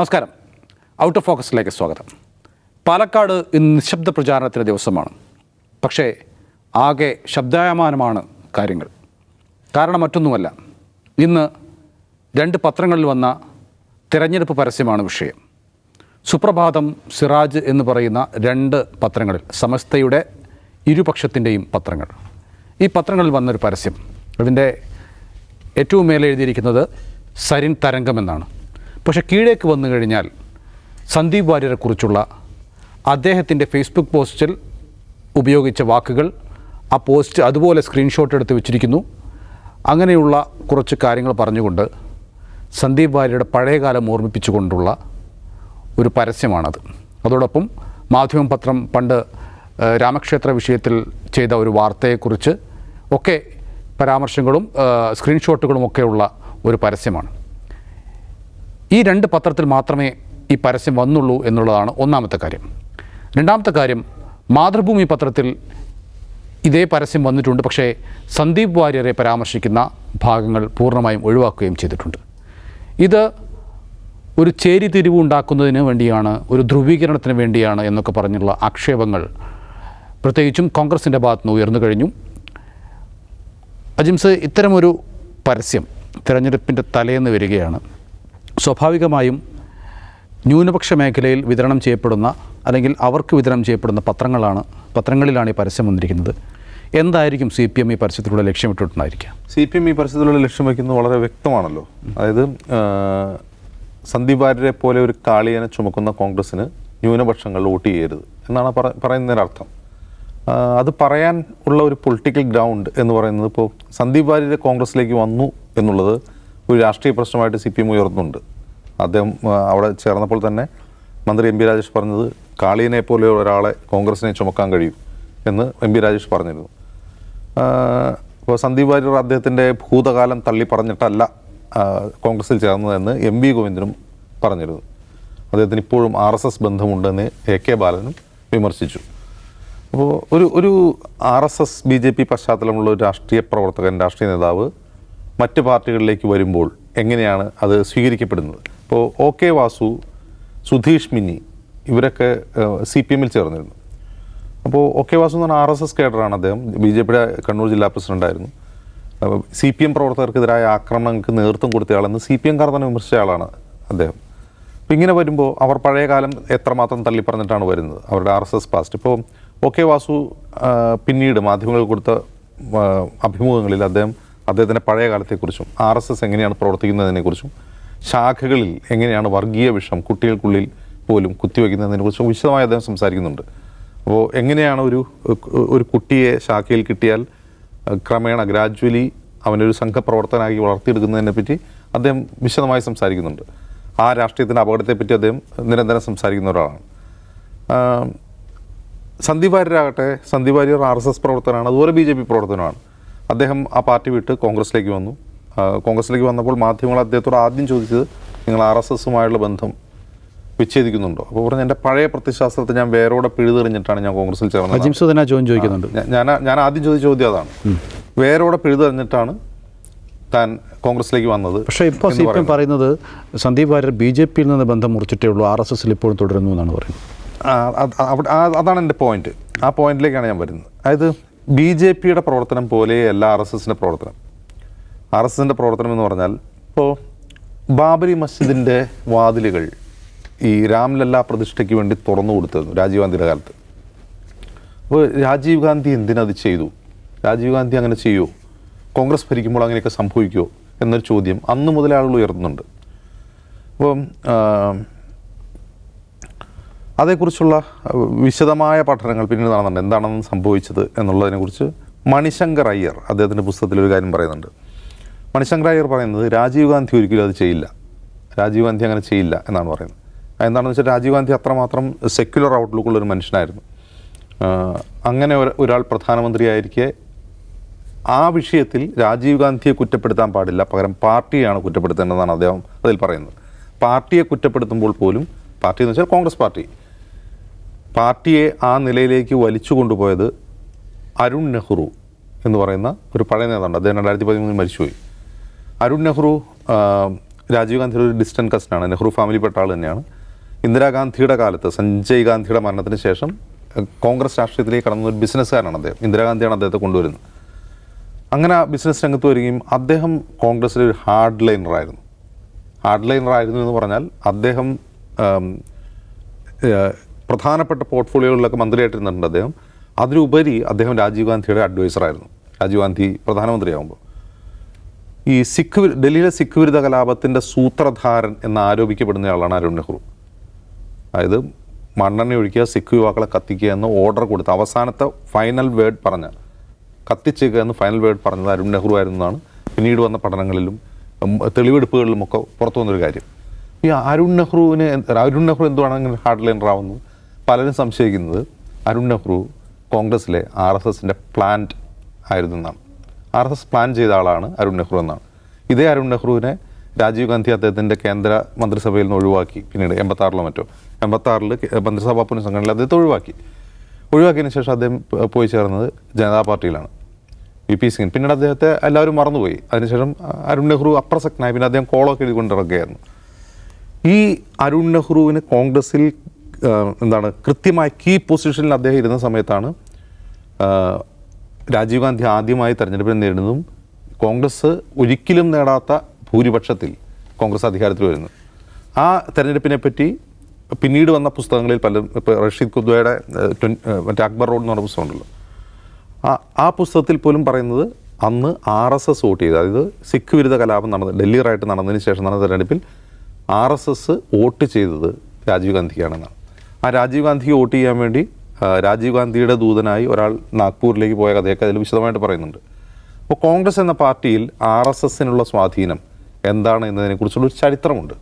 നമസ്കാരം. Out of ഫോക്കസിലേക്ക് സ്വാഗതം. പാലക്കാട് ഇന്ന് നിശബ്ദ പ്രചാരണത്തിന്റെ ദിവസമാണ്. പക്ഷേ ആകെ ശബ്ദായമാനമാണ് കാര്യങ്ങൾ. കാരണം മറ്റൊന്നുമല്ല ഇന്ന് രണ്ട് പത്രങ്ങളിൽ വന്ന തിരഞ്ഞെടുപ്പ് പരസ്യമാണ് വിഷയം. സുപ്രഭാതം സിറാജ് എന്ന് പറയുന്ന രണ്ട് പത്രങ്ങളിൽ സമസ്തയുടെ ഇരുപക്ഷത്തിന്റെയും പത്രങ്ങൾ. ഈ പത്രങ്ങളിൽ വന്നൊരു പരസ്യം. അതിന്റെ ഏറ്റവും മേലെ എഴുതിയിരിക്കുന്നത് സരിൻ തരംഗം എന്നാണ്. പക്ഷേ കീഴേക്ക് വന്നു കഴിഞ്ഞാൽ സന്ദീപ് വാര്യരെക്കുറിച്ചുള്ള അദ്ദേഹത്തിന്റെ ഫേസ്ബുക്ക് പോസ്റ്റിൽ ഉപയോഗിച്ച വാക്കുകൾ ആ പോസ്റ്റ് അതുപോലെ സ്ക്രീൻഷോട്ട് എടുത്ത് വെച്ചിരിക്കുന്നു. അങ്ങനെയുള്ള കുറച്ച് കാര്യങ്ങൾ പറഞ്ഞുകൊണ്ട് സന്ദീപ് വാര്യരുടെ പഴയകാലം ഓർമ്മിപ്പിച്ചുകൊണ്ടുള്ള ഒരു പരസ്യമാണത്. അതോടൊപ്പം മാധ്യമം പത്രം പണ്ട് രാമക്ഷേത്ര വിഷയത്തിൽ ചെയ്ത ഒരു വാർത്തയെക്കുറിച്ച് ഒക്കെ പരാമർശങ്ങളും സ്ക്രീൻഷോട്ടുകളും ഒക്കെയുള്ള ഒരു പരസ്യമാണ്. ഈ രണ്ട് പത്രത്തിൽ മാത്രമേ ഈ പരസ്യം വന്നുള്ളൂ എന്നുള്ളതാണ് ഒന്നാമത്തെ കാര്യം. രണ്ടാമത്തെ കാര്യം മാതൃഭൂമി പത്രത്തിൽ ഇതേ പരസ്യം വന്നിട്ടുണ്ട് പക്ഷേ സന്ദീപ് വാര്യരെ പരാമർശിക്കുന്ന ഭാഗങ്ങൾ പൂർണമായും ഒഴിവാക്കുകയും ചെയ്തിട്ടുണ്ട്. ഇത് ഒരു ചേരിതിരിവ് ഉണ്ടാക്കുന്നതിന് വേണ്ടിയാണ് ഒരു ധ്രുവീകരണത്തിന് വേണ്ടിയാണ് എന്നൊക്കെ പറഞ്ഞുള്ള ആക്ഷേപങ്ങൾ പ്രത്യേകിച്ചും കോൺഗ്രസിന്റെ ഭാഗത്തുനിന്ന് ഉയർന്നു കഴിഞ്ഞു. അജിംസ് ഇത്തരമൊരു പരസ്യം തിരഞ്ഞെടുപ്പിന്റെ തലേന്ന് വരികയാണ്. സ്വാഭാവികമായും ന്യൂനപക്ഷ മേഖലയിൽ വിതരണം ചെയ്യപ്പെടുന്ന അല്ലെങ്കിൽ അവർക്ക് വിതരണം ചെയ്യപ്പെടുന്ന പത്രങ്ങളാണ് പത്രങ്ങളിലാണ് ഈ പരസ്യം വന്നിരിക്കുന്നത്. എന്തായിരിക്കും സി പി എം ഈ പരസ്യത്തിലൂടെ ലക്ഷ്യമിട്ടിട്ടുണ്ടായിരിക്കുക സി പി എം ഈ പരസ്യത്തിലൂടെ ലക്ഷ്യം വയ്ക്കുന്നത് വളരെ വ്യക്തമാണല്ലോ. അതായത് ആ, സന്ദീപ് വാര്യരെ പോലെ ഒരു കാളിയനെ ചുമക്കുന്ന കോൺഗ്രസ്സിന് ന്യൂനപക്ഷങ്ങൾ വോട്ട് ചെയ്യരുത് എന്നാണ് പറ- പറയുന്നതിനർത്ഥം. അത് പറയാൻ ഉള്ള ഒരു പൊളിറ്റിക്കൽ ഗ്രൗണ്ട് എന്ന് പറയുന്നത് ഇപ്പോൾ സന്ദീപ് വാര്യരെ കോൺഗ്രസ്സിലേക്ക് വന്നു എന്നുള്ളത് ഒരു രാഷ്ട്രീയ പ്രശ്നമായിട്ട് സി പി എം ഉയർന്നുണ്ട്. അദ്ദേഹം അവിടെ ചേർന്നപ്പോൾ തന്നെ മന്ത്രി എം പി രാജേഷ് പറഞ്ഞത് കാളിയനെ പോലെ ഒരാളെ കോൺഗ്രസിനെ ചുമക്കാൻ കഴിയും എന്ന് എം പി രാജേഷ് പറഞ്ഞിരുന്നു. ഇപ്പോൾ സന്ദീപ് വാര്യർ അദ്ദേഹത്തിന്റെ ഭൂതകാലം തള്ളി പറഞ്ഞിട്ടല്ല കോൺഗ്രസിൽ ചേർന്നതെന്ന് എം വി ഗോവിന്ദനും പറഞ്ഞിരുന്നു. അദ്ദേഹത്തിന് ഇപ്പോഴും ആർ എസ് എസ് ബന്ധമുണ്ടെന്ന് എ കെ ബാലനും വിമർശിച്ചു. അപ്പോൾ ഒരു ഒരു R S S B J P പശ്ചാത്തലമുള്ള ഒരു രാഷ്ട്രീയ പ്രവർത്തകൻ രാഷ്ട്രീയ നേതാവ് മറ്റ് പാർട്ടികളിലേക്ക് വരുമ്പോൾ എങ്ങനെയാണ് അത് സ്വീകരിക്കപ്പെടുന്നത്? ഇപ്പോൾ ഒ കെ വാസു സുധീഷ് മിനി ഇവരൊക്കെ സി പി എമ്മിൽ ചേർന്നിരുന്നു. അപ്പോൾ ഒ കെ വാസു എന്ന് പറഞ്ഞാൽ ആർ എസ് എസ് കേഡറാണ് അദ്ദേഹം. ബി ജെ പിയുടെ കണ്ണൂർ ജില്ലാ പ്രസിഡന്റായിരുന്നു സി പി എം പ്രവർത്തകർക്കെതിരായ ആക്രമണങ്ങൾക്ക് നേതൃത്വം കൊടുത്തയാളെന്ന് സി പി എംകാർ തന്നെ വിമർശിച്ച ആളാണ് അദ്ദേഹം. അപ്പോൾ ഇങ്ങനെ വരുമ്പോൾ അവർ പഴയ കാലം എത്രമാത്രം തള്ളിപ്പറഞ്ഞിട്ടാണ് വരുന്നത്? അവരുടെ ആർ എസ് എസ് പാസ്റ്റ് ഇപ്പോൾ ഒ കെ വാസു പിന്നീട് മാധ്യമങ്ങൾ കൊടുത്ത അഭിമുഖങ്ങളിൽ അദ്ദേഹം അദ്ദേഹത്തിന്റെ പഴയ കാലത്തെക്കുറിച്ചും ആർ എസ് എസ് എങ്ങനെയാണ് പ്രവർത്തിക്കുന്നതിനെക്കുറിച്ചും ശാഖകളിൽ എങ്ങനെയാണ് വർഗീയ വിഷം കുട്ടികൾക്കുള്ളിൽ പോലും കുത്തിവെക്കുന്നതിനെക്കുറിച്ചും വിശദമായി അദ്ദേഹം സംസാരിക്കുന്നുണ്ട്. അപ്പോൾ എങ്ങനെയാണ് ഒരു ഒരു കുട്ടിയെ ശാഖയിൽ കിട്ടിയാൽ ക്രമേണ ഗ്രാജ്വലി അവനൊരു സംഘപ്രവർത്തനാക്കി വളർത്തിയെടുക്കുന്നതിനെ പറ്റി അദ്ദേഹം വിശദമായി സംസാരിക്കുന്നുണ്ട്. ആ രാഷ്ട്രീയത്തിന്റെ അപകടത്തെപ്പറ്റി അദ്ദേഹം നിരന്തരം സംസാരിക്കുന്ന ഒരാളാണ്. Sandeep വാര്യരാകട്ടെ Sandeep Warrier R S S പ്രവർത്തനമാണ് അതുപോലെ ബി ജെ പി പ്രവർത്തനമാണ് അദ്ദേഹം ആ പാർട്ടി വിട്ട് കോൺഗ്രസിലേക്ക് വന്നു. കോൺഗ്രസ്സിലേക്ക് കോൺഗ്രസിലേക്ക് വന്നപ്പോൾ മാധ്യമങ്ങൾ അദ്ദേഹത്തോട് ആദ്യം ചോദിച്ചത് നിങ്ങൾ ആർ എസ് എസുമായുള്ള ബന്ധം വിച്ഛേദിക്കുന്നുണ്ടോ? അപ്പോൾ പറഞ്ഞു എന്റെ പഴയ പ്രത്യശാസ്ത്രത്തെ ഞാൻ വേരോടെ പിഴുതെറിഞ്ഞിട്ടാണ് ഞാൻ കോൺഗ്രസിൽ ചേർന്നത്. ജിംസുദന ജോയിൻ ചോദ്യം ചോദിക്കുന്നുണ്ട് ഞാൻ ഞാൻ ആദ്യം ചോദിച്ച ചോദ്യം അതാണ്. വേരോടെ പിഴുതെറിഞ്ഞിട്ടാണ് താൻ കോൺഗ്രസിലേക്ക് വന്നത് പക്ഷേ ഇപ്പോൾ സി പി പറയുന്നത്. സന്ദീപ് വാര്യർ ബി ജെ പിയിൽ നിന്ന് ബന്ധം മുറിച്ചിട്ടേ ഉള്ളൂ ആർ എസ് എസിൽ ഇപ്പോഴും തുടരുന്നു എന്നാണ് പറയുന്നത്. അതാണ് എന്റെ പോയിന്റ്. ആ പോയിന്റിലേക്കാണ് ഞാൻ വരുന്നത്. അതായത് ബി ജെ പിയുടെ പ്രവർത്തനം പോലെയല്ല ആർ എസ് എസിന്റെ പ്രവർത്തനം. ആർ എസ് എസിന്റെ പ്രവർത്തനം എന്ന് പറഞ്ഞാൽ ഇപ്പോൾ ബാബരി മസ്ജിദിന്റെ വാതിലുകൾ ഈ രാംലല്ല പ്രതിഷ്ഠയ്ക്ക് വേണ്ടി തുറന്നു കൊടുത്തിരുന്നു രാജീവ് ഗാന്ധിയുടെ കാലത്ത്. അപ്പോൾ രാജീവ് ഗാന്ധി എന്തിനത് ചെയ്തു? രാജീവ് ഗാന്ധി അങ്ങനെ ചെയ്യുമോ കോൺഗ്രസ് ഭരിക്കുമ്പോൾ അങ്ങനെയൊക്കെ സംഭവിക്കുമോ എന്നൊരു ചോദ്യം അന്ന് മുതലേ ആളുകൾ ഉയർത്തുന്നുണ്ട്. അപ്പം അതേക്കുറിച്ചുള്ള വിശദമായ പഠനങ്ങൾ പിന്നീട് നടന്നുണ്ട് എന്താണെന്ന് സംഭവിച്ചത് എന്നുള്ളതിനെക്കുറിച്ച് മണിശങ്കർ അയ്യർ അദ്ദേഹത്തിന്റെ പുസ്തകത്തിൽ ഒരു കാര്യം പറയുന്നുണ്ട്. മണിശങ്കർ അയ്യർ പറയുന്നത് രാജീവ് ഗാന്ധി ഒരിക്കലും അത് ചെയ്യില്ല. രാജീവ് ഗാന്ധി അങ്ങനെ ചെയ്യില്ല എന്നാണ് പറയുന്നത്. എന്താണെന്ന് വെച്ചാൽ രാജീവ് ഗാന്ധി അത്രമാത്രം സെക്യുലർ ഔട്ട്ലുക്കുള്ള ഒരു മനുഷ്യനായിരുന്നു. അങ്ങനെ ഒരു- ഒരാൾ പ്രധാനമന്ത്രിയായിരിക്കെ ആ വിഷയത്തിൽ രാജീവ് ഗാന്ധിയെ കുറ്റപ്പെടുത്താൻ പാടില്ല. പകരം പാർട്ടിയാണ് കുറ്റപ്പെടുത്തേണ്ടതെന്നാണ് അദ്ദേഹം അതിൽ പറയുന്നത്. പാർട്ടിയെ കുറ്റപ്പെടുത്തുമ്പോൾ പോലും പാർട്ടി എന്ന് വെച്ചാൽ കോൺഗ്രസ് പാർട്ടി പാർട്ടിയെ ആ നിലയിലേക്ക് വലിച്ചു കൊണ്ടുപോയത് അരുൺ നെഹ്റു എന്ന് പറയുന്ന ഒരു പഴയ നേതാവുണ്ട്. അദ്ദേഹം രണ്ടായിരത്തി പതിമൂന്നിൽ മരിച്ചുപോയി. അരുൺ നെഹ്റു രാജീവ് ഗാന്ധിയുടെ ഒരു ഡിസ്റ്റന്റ് കസിനാണ് നെഹ്റു ഫാമിലിപ്പെട്ട ആൾ തന്നെയാണ്. ഇന്ദിരാഗാന്ധിയുടെ കാലത്ത് സഞ്ജയ് ഗാന്ധിയുടെ മരണത്തിന് ശേഷം കോൺഗ്രസ് രാഷ്ട്രീയത്തിലേക്ക് കടന്ന ഒരു ബിസിനസ്സുകാരനാണ് അദ്ദേഹം. ഇന്ദിരാഗാന്ധിയാണ് അദ്ദേഹത്തെ കൊണ്ടുവരുന്നത്. അങ്ങനെ ആ ബിസിനസ് രംഗത്ത് വരികയും അദ്ദേഹം കോൺഗ്രസ്സിലെ ഒരു ഹാർഡ് ലൈനറായിരുന്നു ഹാർഡ് ലൈനറായിരുന്നു എന്ന് പറഞ്ഞാൽ അദ്ദേഹം പ്രധാനപ്പെട്ട പോർട്ട്ഫോളിയോകളിലൊക്കെ മന്ത്രിയായിട്ടിരുന്നിട്ടുണ്ട് അദ്ദേഹം. അതിലുപരി അദ്ദേഹം രാജീവ് ഗാന്ധിയുടെ അഡ്വൈസറായിരുന്നു രാജീവ് ഗാന്ധി പ്രധാനമന്ത്രിയാകുമ്പോൾ ഈ സിഖ് ഡൽഹിയിലെ സിഖ് വിരുദ്ധ കലാപത്തിന്റെ സൂത്രധാരൻ എന്ന് ആരോപിക്കപ്പെടുന്നയാളാണ് അരുൺ നെഹ്റു. അതായത് മണ്ണെണ്ണ ഒഴിക്കുക സിഖ് യുവാക്കളെ കത്തിക്കുക എന്ന് ഓർഡർ കൊടുത്ത അവസാനത്തെ ഫൈനൽ വേർഡ് പറഞ്ഞ കത്തിച്ചേക്കുക എന്ന് ഫൈനൽ വേർഡ് പറഞ്ഞത് അരുൺ നെഹ്റു ആയിരുന്നു എന്നാണ് പിന്നീട് വന്ന പഠനങ്ങളിലും തെളിവെടുപ്പുകളിലും ഒക്കെ പുറത്തു വന്നൊരു കാര്യം. ഈ അരുൺ നെഹ്റുവിന് അരുൺ നെഹ്റു എന്തുവാണെങ്കിൽ ഹാർഡ് ലൈനർ ആവുന്നത് പലരും സംശയിക്കുന്നത് അരുൺ നെഹ്റു കോൺഗ്രസ്സിലെ ആർ എസ് എസിന്റെ പ്ലാന്റ് ആയിരുന്നു എന്നാണ് ആർ എസ് എസ് പ്ലാൻ ചെയ്ത ആളാണ് അരുൺ നെഹ്റു എന്നാണ്. ഇതേ അരുൺ നെഹ്റുവിനെ രാജീവ് ഗാന്ധി അദ്ദേഹത്തിന്റെ കേന്ദ്ര മന്ത്രിസഭയിൽ നിന്ന് ഒഴിവാക്കി. പിന്നീട് എൺപത്താറിലോ മറ്റോ. എൺപത്താറിൽ മന്ത്രിസഭാ പുനഃസംഘടനയിൽ അദ്ദേഹത്തെ ഒഴിവാക്കി. ഒഴിവാക്കിയതിന് ശേഷം അദ്ദേഹം പോയി ചേർന്നത് ജനതാ പാർട്ടിയിലാണ്. വി പി സിംഗ് പിന്നീട് അദ്ദേഹത്തെ എല്ലാവരും മറന്നുപോയി. അതിനുശേഷം അരുൺ നെഹ്റു അപ്രസക്തനായി പിന്നെ അദ്ദേഹം കോളൊക്കെ എഴുതിക്കൊണ്ടിറക്കുകയായിരുന്നു ഈ അരുൺ നെഹ്റുവിന് കോൺഗ്രസിൽ എന്താണ് കൃത്യമായി കീ പൊസിഷനിൽ അദ്ദേഹം ഇരുന്ന സമയത്താണ് രാജീവ് ഗാന്ധി ആദ്യമായി തെരഞ്ഞെടുപ്പിനെ നേരിടുന്നതും കോൺഗ്രസ് ഒരിക്കലും നേടാത്ത ഭൂരിപക്ഷത്തിൽ കോൺഗ്രസ് അധികാരത്തിൽ വരുന്നു ആ തെരഞ്ഞെടുപ്പിനെ പറ്റി പിന്നീട് വന്ന പുസ്തകങ്ങളിൽ പലരും ഇപ്പോൾ റഷീദ് കുദ്വയുടെ മറ്റേ അക്ബർ റോഡ് എന്ന് പറഞ്ഞ പുസ്തകമുണ്ടല്ലോ. ആ ആ പുസ്തകത്തിൽ പോലും പറയുന്നത് അന്ന് ആർ എസ് എസ് വോട്ട് ചെയ്ത്. അതായത് സിഖ് വിരുദ്ധ കലാപം ഡൽഹി ഡൽഹിറായിട്ട് നടന്നതിന് ശേഷം നടന്ന തെരഞ്ഞെടുപ്പിൽ ആർ എസ് എസ് വോട്ട് ചെയ്തത് രാജീവ് ഗാന്ധിക്കാണെന്നാണ്. ആ രാജീവ് ഗാന്ധിക്ക് വോട്ട് ചെയ്യാൻ വേണ്ടി രാജീവ് ഗാന്ധിയുടെ ദൂതനായി ഒരാൾ നാഗ്പൂരിലേക്ക് പോയ കഥയൊക്കെ അതിൽ വിശദമായിട്ട് പറയുന്നുണ്ട്. അപ്പോൾ കോൺഗ്രസ് എന്ന പാർട്ടിയിൽ ആർ എസ് എസിനുള്ള സ്വാധീനം എന്താണ് എന്നതിനെക്കുറിച്ചുള്ള ഒരു ചരിത്രമുണ്ട്.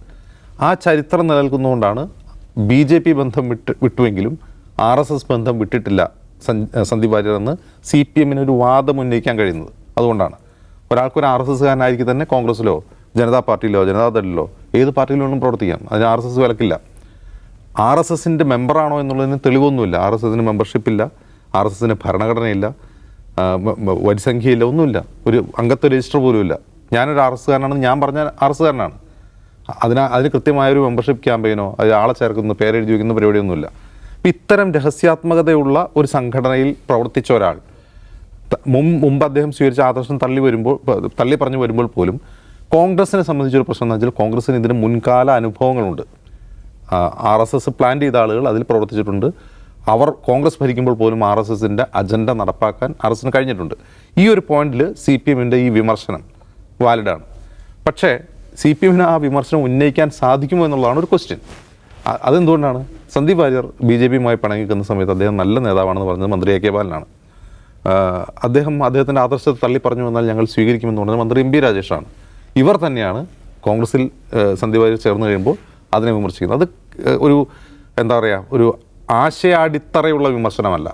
ആ ചരിത്രം നിലനിൽക്കുന്നതുകൊണ്ടാണ് ബി ജെ പി ബന്ധം വിട്ട് വിട്ടുവെങ്കിലും ആർ എസ് എസ് ബന്ധം വിട്ടിട്ടില്ല സന്ദീപ് വാര്യർ എന്ന് സി പി എമ്മിന് ഒരു വാദം ഉന്നയിക്കാൻ കഴിയുന്നത്. അതുകൊണ്ടാണ്. ഒരാൾക്കൊരു ആർ എസ് എസ്കാരനായിരിക്കും തന്നെ കോൺഗ്രസ്സിലോ ജനതാ പാർട്ടിയിലോ ജനതാദളിലോ ഏത് പാർട്ടിയിലോ ഒന്നും പ്രവർത്തിക്കാം. അതിന് ആർ എസ് എസ് വിലക്കില്ല. ആർ എസ് എസിന്റെ മെമ്പറാണോ എന്നുള്ളതിന് തെളിവൊന്നുമില്ല. ആർ എസ് എസിന് മെമ്പർഷിപ്പ് ഇല്ല ആർ എസ് എസിന് ഭരണഘടനയില്ല വരിസംഖ്യയില്ല ഒന്നുമില്ല. ഒരു അംഗത്വ രജിസ്റ്റർ പോലുമില്ല ഞാനൊരു ആർ എസ് കാരനാണെന്ന് ഞാൻ പറഞ്ഞ ആർ എസ് കാരനാണ് അതിന് അതിന് കൃത്യമായൊരു മെമ്പർഷിപ്പ് ക്യാമ്പയിനോ അത് ആളെ ചേർക്കുന്ന പേരെഴുതി വയ്ക്കുന്ന പരിപാടിയൊന്നുമില്ല. അപ്പം ഇത്തരം രഹസ്യാത്മകതയുള്ള ഒരു സംഘടനയിൽ പ്രവർത്തിച്ച ഒരാൾ മുമ്പ് അദ്ദേഹം സ്വീകരിച്ച ആദർശം തള്ളി വരുമ്പോൾ തള്ളി പറഞ്ഞു വരുമ്പോൾ പോലും കോൺഗ്രസിനെ സംബന്ധിച്ചൊരു പ്രശ്നം എന്ന് വെച്ചാൽ കോൺഗ്രസിന് ഇതിന് മുൻകാല അനുഭവങ്ങളുണ്ട്. ആർ എസ് എസ് പ്ലാൻ ചെയ്ത ആളുകൾ അതിൽ പ്രവർത്തിച്ചിട്ടുണ്ട്. അവർ കോൺഗ്രസ് ഭരിക്കുമ്പോൾ പോലും ആർ എസ് എസിന്റെ അജണ്ട നടപ്പാക്കാൻ ആർ എസിന് കഴിഞ്ഞിട്ടുണ്ട്. ഈ ഒരു പോയിന്റിൽ സി പി എമ്മിന്റെ ഈ വിമർശനം വാലിഡാണ് പക്ഷേ സി പി എമ്മിന് ആ വിമർശനം ഉന്നയിക്കാൻ സാധിക്കുമോ എന്നുള്ളതാണ് ഒരു ക്വസ്റ്റ്യൻ അതെന്തുകൊണ്ടാണ്? സന്ദീപ് വാര്യർ ബി ജെ പിയുമായി പണങ്ങിക്കുന്ന സമയത്ത് അദ്ദേഹം നല്ല നേതാവാണെന്ന് പറഞ്ഞത് മന്ത്രി എ കെ ബാലനാണ്. അദ്ദേഹം അദ്ദേഹത്തിന്റെ ആദർശത്തെ തള്ളി പറഞ്ഞു വന്നാൽ ഞങ്ങൾ സ്വീകരിക്കുമെന്ന് പറഞ്ഞത് മന്ത്രി എം പി രാജേഷാണ്. ഇവർ തന്നെയാണ് കോൺഗ്രസിൽ സന്ദീപ് വാര്യർ ചേർന്ന് കഴിയുമ്പോൾ അതിനെ വിമർശിക്കുന്നത് അത് ഒരു എന്താ പറയുക ഒരു ആശയാടിത്തറയുള്ള വിമർശനമല്ല.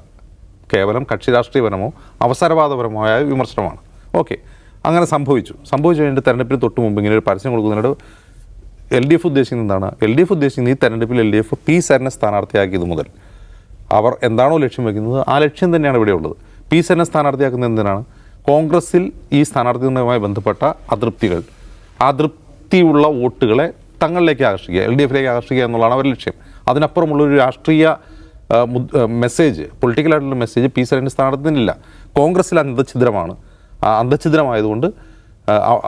കേവലം കക്ഷി രാഷ്ട്രീയപരമോ അവസരവാദപരമോ ആയ വിമർശനമാണ്. ഓക്കെ. അങ്ങനെ സംഭവിച്ചു. സംഭവിച്ചു കഴിഞ്ഞിട്ട് തെരഞ്ഞെടുപ്പിന് തൊട്ട് മുമ്പ് ഇങ്ങനെ ഒരു പരസ്യം കൊടുക്കുന്നതിനോട് എൽ ഡി എഫ് ഉദ്ദേശിക്കുന്നത് എന്താണ്? എൽ ഡി എഫ് ഉദ്ദേശിക്കുന്നത് ഈ തെരഞ്ഞെടുപ്പിൽ എൽ ഡി എഫ് പി സരനെ സ്ഥാനാർത്ഥിയാക്കിയത് മുതൽ അവർ എന്താണോ ലക്ഷ്യം വയ്ക്കുന്നത് ആ ലക്ഷ്യം തന്നെയാണ് ഇവിടെ ഉള്ളത്. പി സരനെ സ്ഥാനാർത്ഥിയാക്കുന്നത് എന്തിനാണ്? കോൺഗ്രസിൽ ഈ സ്ഥാനാർത്ഥികളുമായി ബന്ധപ്പെട്ട അതൃപ്തികൾ അതൃപ്തിയുള്ള വോട്ടുകളെ തങ്ങളിലേക്ക് ആകർഷിക്കുക എൽ ഡി എഫിലേക്ക് ആകർഷിക്കുക എന്നുള്ളതാണ് അവരുടെ ലക്ഷ്യം. അതിനപ്പുറമുള്ളൊരു രാഷ്ട്രീയ മെസ്സേജ് പൊളിറ്റിക്കലായിട്ടുള്ള മെസ്സേജ് പി സരന്റെ സ്ഥാനാർത്ഥിനില്ല കോൺഗ്രസ്സിൽ അന്തഛിദ്രമാണ്. അന്തഛിദ്രമായതുകൊണ്ട്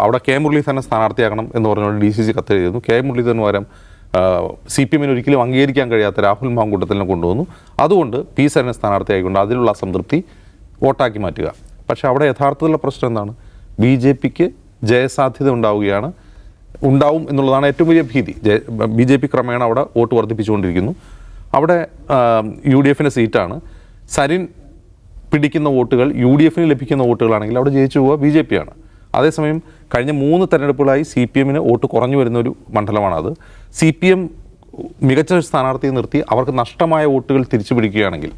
അവിടെ കെ മുരളീധരനെ സ്ഥാനാർത്ഥിയാക്കണം എന്ന് പറഞ്ഞുകൊണ്ട് ഡി സി സി കത്ത് എഴുതുന്നു കെ മുരളീധരന് പകരം സി പി എമ്മിന് ഒരിക്കലും അംഗീകരിക്കാൻ കഴിയാത്ത രാഹുൽ മാങ്കൂട്ടത്തിനെ കൊണ്ടുവന്നു. അതുകൊണ്ട് പി സരനെ സ്ഥാനാർത്ഥിയായിക്കൊണ്ട് അതിലുള്ള അസംതൃപ്തി വോട്ടാക്കി മാറ്റുക. പക്ഷേ അവിടെ യഥാർത്ഥത്തിലുള്ള പ്രശ്നം എന്താണ്? ബി ജെ പിക്ക് ജയസാധ്യത ഉണ്ടാവുകയാണ്. ഉണ്ടാവും എന്നുള്ളതാണ് ഏറ്റവും വലിയ ഭീതി. ബി ജെ പി ക്രമേണ അവിടെ വോട്ട് വർദ്ധിപ്പിച്ചുകൊണ്ടിരിക്കുന്നു. അവിടെ യു ഡി എഫിന്റെ സീറ്റാണ്. സരിൻ പിടിക്കുന്ന വോട്ടുകൾ യു ഡി എഫിന് ലഭിക്കുന്ന വോട്ടുകളാണെങ്കിൽ അവിടെ ജയിച്ചു പോവുക ബി ജെ പി ആണ്. അതേസമയം കഴിഞ്ഞ മൂന്ന് തെരഞ്ഞെടുപ്പുകളായി സി പി എമ്മിന് വോട്ട് കുറഞ്ഞു വരുന്ന ഒരു മണ്ഡലമാണത്. സി പി എം മികച്ച സ്ഥാനാർത്ഥിയെ നിർത്തി അവർക്ക് നഷ്ടമായ വോട്ടുകൾ തിരിച്ചു പിടിക്കുകയാണെങ്കിൽ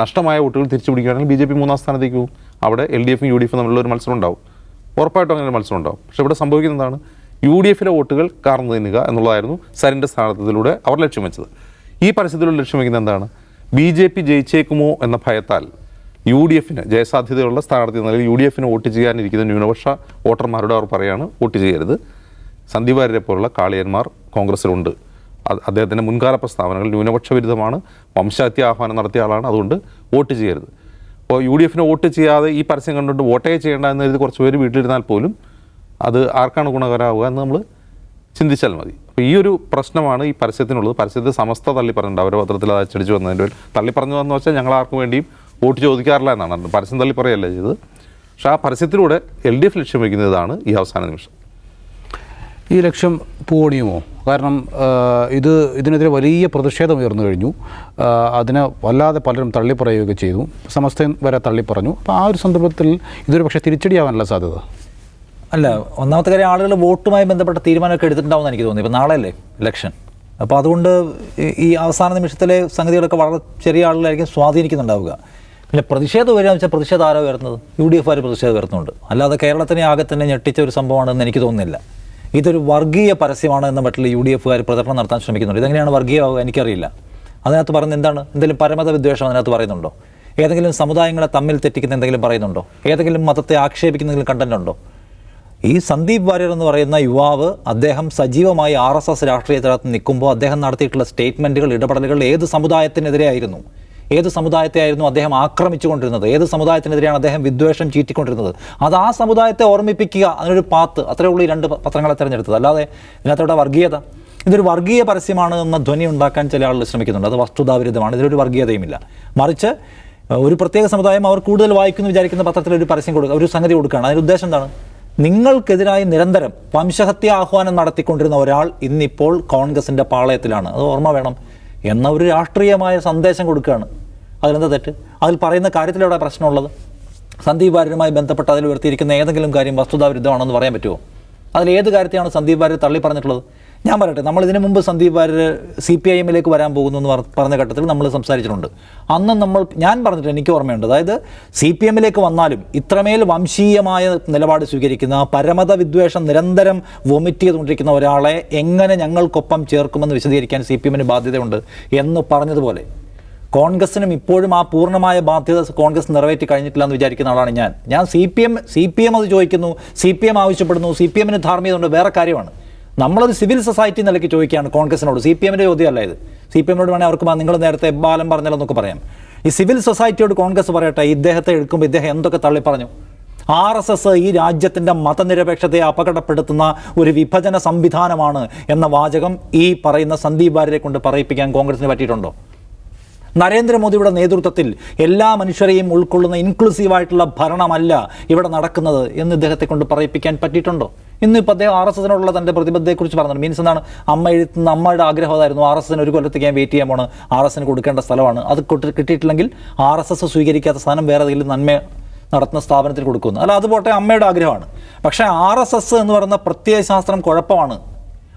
നഷ്ടമായ വോട്ടുകൾ തിരിച്ചു പിടിക്കുകയാണെങ്കിൽ ബി ജെ പി മൂന്നാം സ്ഥാനത്തേക്ക് പോകും. അവിടെ എൽ ഡി എഫും യു ഡി എഫും തമ്മിലുള്ള ഒരു മത്സരം ഉണ്ടാവും. ഉറപ്പായിട്ടും അങ്ങനെ ഒരു മത്സരം ഉണ്ടാവും. പക്ഷേ ഇവിടെ സംഭവിക്കുന്നതാണ് യു ഡി എഫിലെ വോട്ടുകൾ കാർന്നു തിന്നുക എന്നുള്ളതായിരുന്നു സരിന്റെ സ്ഥാനത്തിലൂടെ അവർ ലക്ഷ്യം വെച്ചത്. ഈ പരസ്യത്തിലൂടെ ലക്ഷ്യം വയ്ക്കുന്നത് എന്താണ്? ബി ജെ പി ജയിച്ചേക്കുമോ എന്ന ഭയത്താൽ യു ഡി എഫിന് ജയസാധ്യതയുള്ള സ്ഥാനാർത്ഥി എന്ന നിലയിൽ യു ഡി എഫിന് വോട്ട് ചെയ്യാനിരിക്കുന്ന ന്യൂനപക്ഷ വോട്ടർമാരോട് അവർ പറയാണ് വോട്ട് ചെയ്യരുത്. സന്ദീപ് വാര്യരെ പോലുള്ള കാളിയന്മാർ കോൺഗ്രസ്സിലുണ്ട് അദ്ദേഹത്തിന്റെ മുൻകാല പ്രസ്താവനകൾ ന്യൂനപക്ഷ വിരുദ്ധമാണ്. വംശഹത്യ ആഹ്വാനം നടത്തിയ ആളാണ് അതുകൊണ്ട് വോട്ട് ചെയ്യരുത്. അപ്പോൾ യു ഡി എഫിന് വോട്ട് ചെയ്യാതെ ഈ പരസ്യം കണ്ടുകൊണ്ട് വോട്ടേ ചെയ്യേണ്ട എന്ന് കരുതി കുറച്ച് പേര് വീട്ടിലിരുന്നാൽ പോലും അത് ആർക്കാണ് ഗുണകരമാവുക എന്ന് നമ്മൾ ചിന്തിച്ചാൽ മതി. അപ്പോൾ ഈ ഒരു പ്രശ്നമാണ് ഈ പരസ്യത്തിനുള്ളത്. പരസ്യത്തെ സമസ്ത തള്ളി പറഞ്ഞിട്ടുണ്ട്. അവരുടെ പത്രത്തിൽ അത് അച്ചടിച്ച് വന്നതിന്റെ പേരിൽ. തള്ളി പറഞ്ഞു എന്ന് വെച്ചാൽ ഞങ്ങൾ ആർക്കും വേണ്ടിയും വോട്ട് ചോദിക്കാറില്ല എന്നാണ്. പരസ്യം തള്ളി പറയല്ല ചെയ്തത്? പക്ഷേ ആ പരസ്യത്തിലൂടെ എൽ ഡി എഫ് ലക്ഷ്യം വയ്ക്കുന്നതാണ് ഈ അവസാന നിമിഷം. ഈ ലക്ഷ്യം പൂവണിയുമോ കാരണം ഇത് ഇതിനെതിരെ വലിയ പ്രതിഷേധം ഉയർന്നു കഴിഞ്ഞു. അതിന് വല്ലാതെ പലരും തള്ളി തള്ളിപ്പറയുകയൊക്കെ ചെയ്തു. സമസ്തയും വരെ തള്ളി പറഞ്ഞു. അപ്പോൾ ആ ഒരു സന്ദർഭത്തിൽ ഇതൊരു പക്ഷേ തിരിച്ചടിയാവാനുള്ള സാധ്യത? അല്ല ഒന്നാമത്തെ കാര്യം ആളുകൾ വോട്ടുമായി ബന്ധപ്പെട്ട തീരുമാനമൊക്കെ എടുത്തിട്ടുണ്ടാവും എനിക്ക് തോന്നി. ഇപ്പോൾ നാളെയല്ലേ ഇലക്ഷൻ അപ്പോൾ അതുകൊണ്ട് ഈ- അവസാന നിമിഷത്തിലെ സംഗതികളൊക്കെ വളരെ ചെറിയ ആളുകളായിരിക്കും സ്വാധീനിക്കുന്നുണ്ടാവുക. പിന്നെ പ്രതിഷേധം വരിക വെച്ചാൽ പ്രതിഷേധം ആരോ ഉയർന്നത് യു ഡി എഫ് ആര് പ്രതിഷേധം ഉയർത്തുന്നുണ്ട്. അല്ലാതെ കേരളത്തിനെ ആകെ തന്നെ ഞെട്ടിച്ച ഒരു സംഭവമാണെന്ന് എനിക്ക് തോന്നുന്നില്ല. ഇതൊരു വർഗീയ പരസ്യമാണ് എന്ന മട്ടിൽ യു ഡി എഫുകാർ പ്രചരണം നടത്താൻ ശ്രമിക്കുന്നുണ്ട്. ഇതെങ്ങനെയാണ് വർഗീയമാവുക എനിക്കറിയില്ല. അതിനകത്ത് പറയുന്നത് എന്താണ്? എന്തെങ്കിലും പരമത വിദ്വേഷം അതിനകത്ത് പറയുന്നുണ്ടോ? ഏതെങ്കിലും സമുദായങ്ങളെ തമ്മിൽ തെറ്റിക്കുന്ന എന്തെങ്കിലും പറയുന്നുണ്ടോ? ഏതെങ്കിലും മതത്തെ ആക്ഷേപിക്കുന്ന എന്തെങ്കിലും ഉണ്ടോ? ഈ സന്ദീപ് വാര്യർ എന്ന് പറയുന്ന യുവാവ് അദ്ദേഹം സജീവമായി ആർ എസ് എസ് രാഷ്ട്രീയത്തിനകത്ത് നിൽക്കുമ്പോൾ അദ്ദേഹം നടത്തിയിട്ടുള്ള സ്റ്റേറ്റ്മെന്റുകൾ ഇടപെടലുകൾ ഏത് സമുദായത്തിനെതിരെയായിരുന്നു? ഏത് സമുദായത്തെയായിരുന്നു അദ്ദേഹം ആക്രമിച്ചുകൊണ്ടിരുന്നത്? ഏത് സമുദായത്തിനെതിരെയാണ് അദ്ദേഹം വിദ്വേഷം ചീറ്റിക്കൊണ്ടിരുന്നത്? അത് ആ സമുദായത്തെ ഓർമ്മിപ്പിക്കുക അതിനൊരു പാത്ത്. അത്രേ ഉള്ളൂ ഈ രണ്ട് പത്രങ്ങളെ തിരഞ്ഞെടുത്തത്. അല്ലാതെ ഇതിനകത്തോടെ വർഗീയത. ഇതൊരു വർഗീയ പരസ്യമാണ് എന്ന ധ്വനി ഉണ്ടാക്കാൻ ചില ആളുകൾ ശ്രമിക്കുന്നുണ്ട്. അത് വസ്തുതാവിരുദ്ധമാണ്. ഇതിലൊരു വർഗീയതയുമില്ല. മറിച്ച് ഒരു പ്രത്യേക സമുദായം അവർ കൂടുതൽ വായിക്കുന്നു വിചാരിക്കുന്ന പത്രത്തിൽ ഒരു പരസ്യം കൊടുക്കുക ഒരു സംഗതി കൊടുക്കുകയാണ്. അതിന്റെ ഉദ്ദേശം എന്താണ്? നിങ്ങൾക്കെതിരായി നിരന്തരം വംശഹത്യ ആഹ്വാനം നടത്തിക്കൊണ്ടിരുന്ന ഒരാൾ ഇന്നിപ്പോൾ കോൺഗ്രസിന്റെ പാളയത്തിലാണ്. അത് ഓർമ്മ വേണം. എന്ന ഒരു രാഷ്ട്രീയമായ സന്ദേശം കൊടുക്കുകയാണ്. അതിലെന്താ തെറ്റ്? അതിൽ പറയുന്ന കാര്യത്തിലെവിടെ പ്രശ്നമുള്ളത്? സന്ദീപ് വാര്യരുമായി ബന്ധപ്പെട്ട് അതിൽ ഉയർത്തിയിരിക്കുന്ന ഏതെങ്കിലും കാര്യം വസ്തുതാവിരുദ്ധമാണെന്ന് പറയാൻ പറ്റുമോ? അതിൽ ഏത് കാര്യത്തെയാണ് സന്ദീപ് വാര്യർ തള്ളി പറഞ്ഞിട്ടുള്ളത് ഞാൻ പറയട്ടെ നമ്മൾ ഇതിനു മുമ്പ് Sandeep Warrier C P I എമ്മിലേക്ക് വരാൻ പോകുന്നു എന്ന് പറ- പറഞ്ഞ ഘട്ടത്തിൽ നമ്മൾ സംസാരിച്ചിട്ടുണ്ട്. അന്ന് നമ്മൾ ഞാൻ പറഞ്ഞിട്ട് എനിക്ക് ഓർമ്മയുണ്ട്. അതായത് സി പി എമ്മിലേക്ക് വന്നാലും ഇത്രമേൽ വംശീയമായ നിലപാട് സ്വീകരിക്കുന്ന പരമത വിദ്വേഷം നിരന്തരം വൊമിറ്റ് ചെയ്തുകൊണ്ടിരിക്കുന്ന ഒരാളെ എങ്ങനെ ഞങ്ങൾക്കൊപ്പം ചേർക്കുമെന്ന് വിശദീകരിക്കാൻ സി പി എമ്മിന് ബാധ്യതയുണ്ട് എന്ന് പറഞ്ഞതുപോലെ കോൺഗ്രസിനും ഇപ്പോഴും ആ പൂർണമായ ബാധ്യത കോൺഗ്രസ് നിറവേറ്റി കഴിഞ്ഞിട്ടില്ല എന്ന് വിചാരിക്കുന്ന ആളാണ് ഞാൻ. ഞാൻ C P M C P M അത് ചോദിക്കുന്നു സി പി എം ആവശ്യപ്പെടുന്നു സി പി എമ്മിന് ധാർമ്മികത ഉണ്ട് വേറെ കാര്യമാണ്. നമ്മളൊരു സിവിൽ സൊസൈറ്റി നിലയ്ക്ക് ചോദിക്കുകയാണ് കോൺഗ്രസിനോട്. സി പി എമ്മിന്റെ ചോദ്യമല്ല ഇത്. സി പി എമ്മിനോട് വേണേൽ അവർക്ക് നിങ്ങൾ നേരത്തെ ബാലം പറഞ്ഞാലെന്നൊക്കെ പറയാം. ഈ സിവിൽ സൊസൈറ്റിയോട് കോൺഗ്രസ് പറയട്ടെ ഇദ്ദേഹത്തെ എടുക്കുമ്പോൾ ഇദ്ദേഹം എന്തൊക്കെ തള്ളിപ്പറഞ്ഞു ആർ എസ് എസ് ഈ രാജ്യത്തിന്റെ മതനിരപേക്ഷതയെ അപകടപ്പെടുത്തുന്ന ഒരു വിഭജന സംവിധാനമാണ് എന്ന വാചകം ഈ പറയുന്ന സന്ദീപ് വാര്യരെ കൊണ്ട് പറയിപ്പിക്കാൻ കോൺഗ്രസിന് പറ്റിയിട്ടുണ്ടോ? നരേന്ദ്രമോദിയുടെ നേതൃത്വത്തിൽ എല്ലാ മനുഷ്യരെയും ഉൾക്കൊള്ളുന്ന ഇൻക്ലൂസീവായിട്ടുള്ള ഭരണമല്ല ഇവിടെ നടക്കുന്നത് എന്ന് ഇദ്ദേഹത്തെ കൊണ്ട് പറയിപ്പിക്കാൻ പറ്റിയിട്ടുണ്ടോ? ഇന്നിപ്പോൾ അദ്ദേഹം ആർ എസ് എസിനോടുള്ള തന്റെ പ്രതിബദ്ധതയെക്കുറിച്ച് പറഞ്ഞത് മീൻസ് എന്താണ്? അമ്മ എഴുത്തുന്ന അമ്മയുടെ ആഗ്രഹം അതായിരുന്നു ആർ എസ് എസിന് ഒരു കൊല്ലത്തേക്ക് ഞാൻ വെയിറ്റ് ചെയ്യാൻ പോണ് ആർ എസ് എസിന് കൊടുക്കേണ്ട സ്ഥലമാണ്. അത് കൊട്ടി- കിട്ടിയിട്ടില്ലെങ്കിൽ ആർ എസ് എസ് സ്വീകരിക്കാത്ത സ്ഥാനം വേറെ ഏതെങ്കിലും നന്മ നടത്തുന്ന സ്ഥാപനത്തിൽ കൊടുക്കുന്നു. അല്ല അത് പോട്ടെ അമ്മയുടെ ആഗ്രഹമാണ്. പക്ഷേ ആർ എസ് എസ് എന്ന് പറയുന്ന പ്രത്യയശാസ്ത്രം കുഴപ്പമാണ്.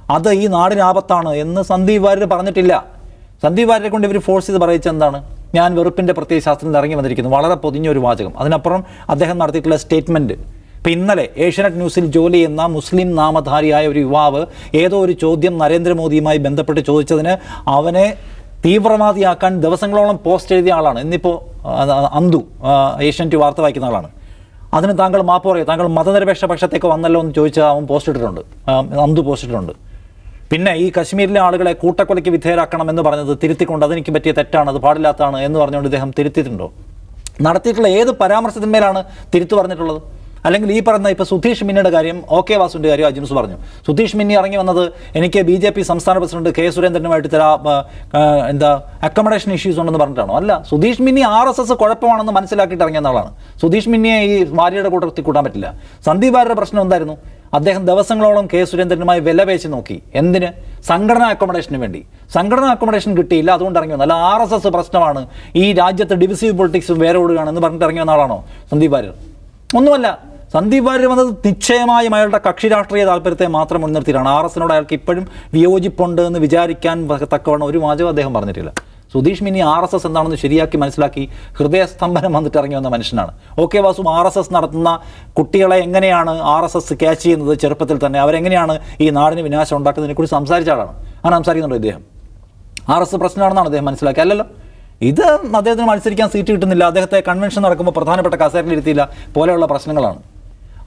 അത് ഈ നാടിന് ആപത്താണ് എന്ന് സന്ദീപ് വാര്യർ പറഞ്ഞിട്ടില്ല. സന്ദീപ് വാര്യരെ കൊണ്ട് ഇവർ ഫോഴ്സ് ചെയ്ത് പറയിച്ച എന്താണ്? ഞാൻ വെറുപ്പിന്റെ പ്രത്യയശാസ്ത്രത്തിൽ ഇറങ്ങി വന്നിരിക്കുന്നു. വളരെ പൊതിഞ്ഞ ഒരു വാചകം. അതിനപ്പുറം അദ്ദേഹം നടത്തിയിട്ടുള്ള സ്റ്റേറ്റ്മെന്റ് ഇപ്പം ഇന്നലെ ഏഷ്യാനെറ്റ് ന്യൂസിൽ ജോലി ചെയ്യുന്ന മുസ്ലിം നാമധാരിയായ ഒരു യുവാവ് ഏതോ ഒരു ചോദ്യം നരേന്ദ്രമോദിയുമായി ബന്ധപ്പെട്ട് ചോദിച്ചതിന് അവനെ തീവ്രവാദിയാക്കാൻ ദിവസങ്ങളോളം പോസ്റ്റ് എഴുതിയ ആളാണ്. ഇന്നിപ്പോൾ അന്തു ഏഷ്യാനെറ്റ് വാർത്ത വായിക്കുന്ന ആളാണ്. അതിന് താങ്കൾ മാപ്പ് പറയും. താങ്കൾ മതനിരപേക്ഷ പക്ഷത്തേക്ക് വന്നല്ലോ എന്ന് ചോദിച്ചാൽ അവൻ പോസ്റ്റ് ഇട്ടിട്ടുണ്ട്. അന്തു പോസ്റ്റ് ഇട്ടിട്ടുണ്ട്. പിന്നെ ഈ കശ്മീരിലെ ആളുകളെ കൂട്ടക്കൊലയ്ക്ക് വിധേയരാക്കണം എന്ന് പറഞ്ഞത് തിരുത്തിക്കൊണ്ട് അതെനിക്ക് പറ്റിയ തെറ്റാണ് അത് പാടില്ലാത്തതാണ് എന്ന് പറഞ്ഞുകൊണ്ട് ഇദ്ദേഹം തിരുത്തിയിട്ടുണ്ടോ? നടത്തിയിട്ടുള്ള ഏത് പരാമർശത്തിന്മേലാണ് തിരുത്തു പറഞ്ഞിട്ടുള്ളത്? അല്ലെങ്കിൽ ഈ പറഞ്ഞ ഇപ്പോൾ സുധീഷ് മിന്നിയുടെ കാര്യം ഒ കെ വാസുവിന്റെ കാര്യം അജിൻസ് പറഞ്ഞു. സുധീഷ് മിന്നി ഇറങ്ങി വന്നത് എനിക്ക് ബി ജെ പി സംസ്ഥാന പ്രസിഡന്റ് കെ സുരേന്ദ്രനുമായിട്ട് ആ, എന്താ അക്കോമഡേഷൻ ഇഷ്യൂസ് ഉണ്ടെന്ന് പറഞ്ഞിട്ടാണോ? അല്ല സുധീഷ് മിന്നി ആർ എസ് എസ് കുഴപ്പമാണെന്ന് മനസ്സിലാക്കിയിട്ട് ഇറങ്ങിയ ആളാണ്. സുധീഷ് മിന്നിയെ ഈ വാര്യയുടെ കൂട്ടത്തിൽ കൂട്ടാൻ പറ്റില്ല. സന്ദീപ് വാര്യയുടെ പ്രശ്നം എന്തായിരുന്നു? അദ്ദേഹം ദിവസങ്ങളോളം കെ സുരേന്ദ്രനുമായി വില പേശി നോക്കി. എന്തിന്? സംഘടനാ അക്കോമഡേഷന് വേണ്ടി. സംഘടനാ അക്കോമഡേഷൻ കിട്ടിയില്ല അതുകൊണ്ട് ഇറങ്ങി വന്നു. അല്ല ആർ എസ് എസ് പ്രശ്നമാണ്. ഈ രാജ്യത്ത് ഡിവിസീവ് പൊളിറ്റിക്സ് വേറെ ഓടുകയാണ് എന്ന് പറഞ്ഞിട്ട് ഇറങ്ങി വന്ന ആളാണോ? സന്ദീപ് വാര്യർ. ഒന്നുമല്ല. സന്ദീപ് വാര്യർ വന്നത് നിശ്ചയമായും അയാളുടെ കക്ഷി രാഷ്ട്രീയ താല്പര്യത്തെ മാത്രം മുൻനിർത്തിയിട്ടാണ്. ആർ എസിനോട് അയാൾക്ക് ഇപ്പോഴും വിയോജിപ്പുണ്ട് എന്ന് വിചാരിക്കാൻ തക്കവണ്ണം ഒരു വാചകം അദ്ദേഹം പറഞ്ഞിട്ടില്ല. Sudheesh Mini R S S എന്താണെന്ന് ശരിയാക്കി മനസ്സിലാക്കി ഹൃദയസ്തംഭനം വന്നിട്ട് ഇറങ്ങി വന്ന മനുഷ്യനാണ്. O K Vasu R S S നടത്തുന്ന കുട്ടികളെ എങ്ങനെയാണ് ആർ എസ് എസ് ക്യാച്ച് ചെയ്യുന്നത് ചെറുപ്പത്തിൽ തന്നെ? അവരെങ്ങനെയാണ് ഈ നാടിന് വിനാശം ഉണ്ടാക്കുന്നതിനെക്കുറിച്ച് സംസാരിച്ച ആളാണ്. അങ്ങനെ സംസാരിക്കുന്നുണ്ടോ ഇദ്ദേഹം. ആർ എസ് എസ് പ്രശ്നമാണെന്നാണ് അദ്ദേഹം മനസ്സിലാക്കി അല്ലല്ലോ ഇത് അദ്ദേഹത്തിന് മത്സരിക്കാൻ സീറ്റ് കിട്ടുന്നില്ല. അദ്ദേഹത്തെ കൺവെൻഷൻ നടക്കുമ്പോൾ പ്രധാനപ്പെട്ട കസേരയിലിരുത്തിയില്ല പോലെയുള്ള പ്രശ്നങ്ങളാണ്.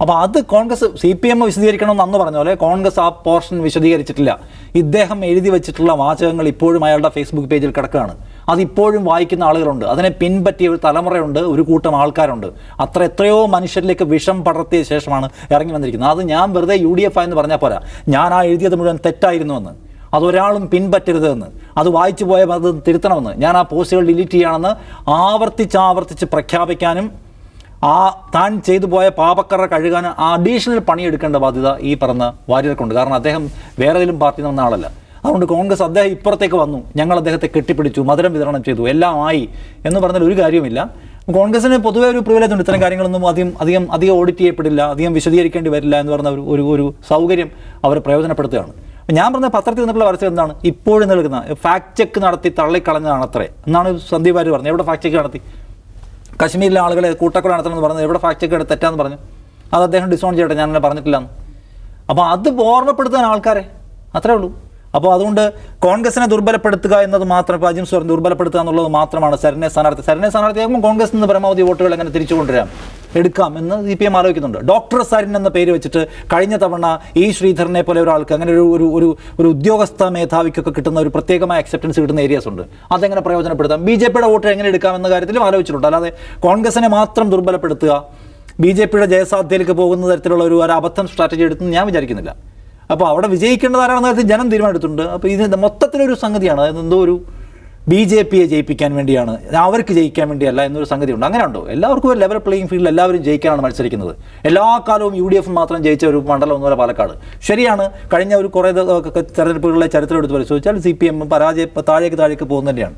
അപ്പോൾ അത് കോൺഗ്രസ് സി പി എം വിശദീകരിക്കണമെന്ന് അന്ന് പറഞ്ഞ പോലെ കോൺഗ്രസ് ആ പോർഷൻ വിശദീകരിച്ചിട്ടില്ല. ഇദ്ദേഹം എഴുതി വെച്ചിട്ടുള്ള വാചകങ്ങൾ ഇപ്പോഴും അയാളുടെ ഫേസ്ബുക്ക് പേജിൽ കിടക്കുകയാണ്. അത് ഇപ്പോഴും വായിക്കുന്ന ആളുകളുണ്ട്. അതിനെ പിൻപറ്റിയ ഒരു തലമുറയുണ്ട് ഒരു കൂട്ടം ആൾക്കാരുണ്ട്. അത്ര എത്രയോ മനുഷ്യരിലേക്ക് വിഷം പടർത്തിയ ശേഷമാണ് ഇറങ്ങി വന്നിരിക്കുന്നത്. അത് ഞാൻ വെറുതെ യു ഡി എഫ് എന്ന് പറഞ്ഞാൽ പോരാ. ഞാൻ ആ എഴുതിയത് മുഴുവൻ തെറ്റായിരുന്നുവെന്ന്. അതൊരാളും പിൻപറ്റരുതെന്ന്. അത് വായിച്ചു പോയ അത് തിരുത്തണമെന്ന്. ഞാൻ ആ പോസ്റ്റുകൾ ഡിലീറ്റ് ചെയ്യണമെന്ന് ആവർത്തിച്ച് ആവർത്തിച്ച് പ്രഖ്യാപിക്കാനും ആ താൻ ചെയ്തു പോയ പാപക്കറ കഴുകാൻ അഡീഷണൽ പണിയെടുക്കേണ്ട ബാധ്യത ഈ പറഞ്ഞ വാര്യർക്കുണ്ട്. കാരണം അദ്ദേഹം വേറെ ഏതെങ്കിലും പാർട്ടി നിന്ന ആളല്ല. അതുകൊണ്ട് കോൺഗ്രസ് അദ്ദേഹം ഇപ്പുറത്തേക്ക് വന്നു. ഞങ്ങൾ അദ്ദേഹത്തെ കെട്ടിപ്പിടിച്ചു മധുരം വിതരണം ചെയ്തു എല്ലാം ആയി എന്ന് പറഞ്ഞാൽ ഒരു കാര്യവുമില്ല. കോൺഗ്രസിന് പൊതുവെ ഒരു പ്രിവിലേജ് ഉണ്ട്. ഇത്തരം കാര്യങ്ങളൊന്നും അധികം അധികം അധികം ഓഡിറ്റ് ചെയ്യപ്പെടില്ല അധികം വിശദീകരിക്കേണ്ടി വരില്ല എന്ന് പറഞ്ഞ ഒരു ഒരു സൗകര്യം അവർ പ്രയോജനപ്പെടുത്തുകയാണ്. ഞാൻ പറഞ്ഞ പത്രത്തിൽ നിന്നുള്ള പരസ്യം എന്താണ്? ഇപ്പോഴും നിൽക്കുന്ന ഫാക്ട് ചെക്ക് നടത്തി തള്ളിക്കളഞ്ഞതാണ് അത്രേ എന്നാണ് സന്ദീപ് വാര്യർ പറഞ്ഞത്. എവിടെ ഫാക്ട് ചെക്ക് നടത്തി? കശ്മീരിലെ ആളുകളെ കൂട്ടക്കൊല നടത്തണമെന്ന് പറഞ്ഞത് എവിടെ ഫാക്ട് ചെക്ക് എടുത്ത് തെറ്റാന്ന് പറഞ്ഞു. അത് അദ്ദേഹം ഡിസോൺ ചെയ്യട്ടെ ഞാൻ അങ്ങനെ പറഞ്ഞിട്ടില്ലെന്ന്. അപ്പോൾ അത് ഓർമ്മപ്പെടുത്താൻ ആൾക്കാരെ. അത്രേ ഉള്ളൂ. അപ്പോൾ അതുകൊണ്ട് കോൺഗ്രസിനെ ദുർബലപ്പെടുത്തുക എന്നത് മാത്രം അജിം സ്വരം ദുർബലപ്പെടുത്തുക എന്നുള്ളത് മാത്രമാണ് സരനെ സ്ഥാനാർത്ഥി. സരനെ സ്ഥാനാർത്ഥിയാകുമ്പോൾ കോൺഗ്രസിൽ നിന്ന് പരമാവധി വോട്ടുകൾ എങ്ങനെ തിരിച്ചു കൊണ്ടുവരാം? എടുക്കാം എന്ന് സി പി എം ആലോചിക്കുന്നുണ്ട്. ഡോക്ടർ സരിൻ എന്ന പേര് വെച്ചിട്ട് കഴിഞ്ഞ തവണ ഈ ശ്രീധരനെ പോലെ ഒരാൾക്ക് അങ്ങനെ ഒരു ഒരു ഒരു ഒരു ഉദ്യോഗസ്ഥ മേധാവിക്കൊക്കെ കിട്ടുന്ന ഒരു പ്രത്യേകമായ അക്സെപ്റ്റൻസ് കിട്ടുന്ന ഏരിയസ് ഉണ്ട്. അതെങ്ങനെ പ്രയോജനപ്പെടുത്താം? ബി ജെ പിയുടെ വോട്ട് എങ്ങനെ എടുക്കാം എന്ന കാര്യത്തിലും ആലോചിച്ചിട്ടുണ്ട്. അല്ലാതെ കോൺഗ്രസിനെ മാത്രം ദുർബലപ്പെടുത്തുക ബി ജെ പിയുടെ ജയസാധ്യതയിലേക്ക് പോകുന്ന തരത്തിലുള്ള ഒരു ഒരു അബദ്ധം സ്ട്രാറ്റജി എടുത്തെന്ന് ഞാൻ വിചാരിക്കുന്നില്ല. അപ്പോൾ അവിടെ വിജയിക്കേണ്ടത് ആരാണെന്ന് കാര്യത്തിൽ ജനം തീരുമാനമെടുത്തിട്ടുണ്ട്. അപ്പോൾ ഇത് മൊത്തത്തിലൊരു സംഗതിയാണ്. അതായത് എന്തോ ഒരു ബി ജെ പിയെ ജയിപ്പിക്കാൻ വേണ്ടിയാണ്. അവർക്ക് ജയിക്കാൻ വേണ്ടിയല്ല എന്നൊരു സംഗതി ഉണ്ട് അങ്ങനെ ഉണ്ടോ? എല്ലാവർക്കും ഒരു ലെവൽ പ്ലേയിങ് ഫീൽഡിൽ എല്ലാവരും ജയിക്കാനാണ് മത്സരിക്കുന്നത്. എല്ലാ കാലവും യു ഡി എഫ് മാത്രം ജയിച്ച ഒരു മണ്ഡലം ഒന്നുമല്ല പാലക്കാട്. ശരിയാണ് കഴിഞ്ഞ ഒരു കുറേ തെരഞ്ഞെടുപ്പുകളിലെ ചരിത്രം എടുത്ത് പരിശോധിച്ചാൽ സി പി എം പരാജയ താഴേക്ക് താഴേക്ക് പോകുന്നത് തന്നെയാണ്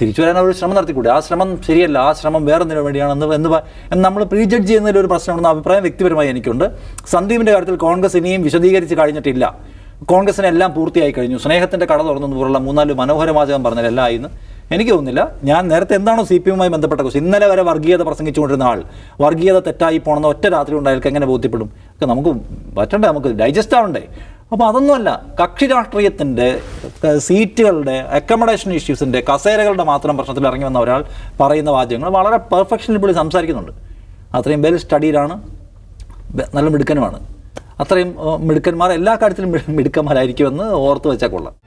തിരിച്ചു വരാൻ അവർ ശ്രമം നടത്തിക്കൂടെ? ആ ശ്രമം ശരിയല്ല ആ ശ്രമം വേറെ എന്തിനു വേണ്ടിയാണ് എന്ന് എന്ന് എന്ന് നമ്മൾ പ്രീജഡ്ജ് ചെയ്യുന്നതിൽ ഒരു പ്രശ്നമുണ്ടെന്ന അഭിപ്രായം വ്യക്തിപരമായി എനിക്കുണ്ട്. സന്ദീപിന്റെ കാര്യത്തിൽ കോൺഗ്രസ് ഇനിയും വിശദീകരിച്ച് കഴിഞ്ഞിട്ടില്ല. കോൺഗ്രസിനെ എല്ലാം പൂർത്തിയായി കഴിഞ്ഞു. സ്നേഹത്തിന്റെ കട തുറന്നു പോലുള്ള മൂന്നാൽ മനോഹരവാചകം പറഞ്ഞാൽ എല്ലാം ആയിന്ന് എനിക്ക് തോന്നുന്നില്ല. ഞാൻ നേരത്തെ എന്താണോ സി പി എമ്മുമായി ബന്ധപ്പെട്ട കുറച്ച് ഇന്നലെ വരെ വർഗീയത പ്രസംഗിച്ചുകൊണ്ടിരുന്ന ആൾ വർഗീയത തെറ്റായി പോകണമെന്ന് ഒറ്റ രാത്രി കൊണ്ട് എങ്ങനെ ബോധ്യപ്പെടും? നമുക്ക് പറ്റണ്ടേ? നമുക്ക് ഡൈജസ്റ്റ് ആവണ്ടേ? അപ്പോൾ അതൊന്നുമല്ല കക്ഷി രാഷ്ട്രീയത്തിന്റെ സീറ്റുകളുടെ അക്കമഡേഷൻ ഇഷ്യൂസിന്റെ കസേരകളുടെ മാത്രം പ്രശ്നത്തിൽ ഇറങ്ങി വന്ന ഒരാൾ പറയുന്ന വാചകങ്ങൾ വളരെ പെർഫെക്ഷനിൽ പുള്ളി സംസാരിക്കുന്നുണ്ട്. അത്രയും വെൽ സ്റ്റഡീഡാണ് ബെ- നല്ല മിടുക്കനുമാണ്. അത്രയും മിടുക്കന്മാർ എല്ലാ കാര്യത്തിലും മിടുക്കന്മാരായിരിക്കുമെന്ന് ഓർത്ത് വെച്ചാൽ കൊള്ളാം.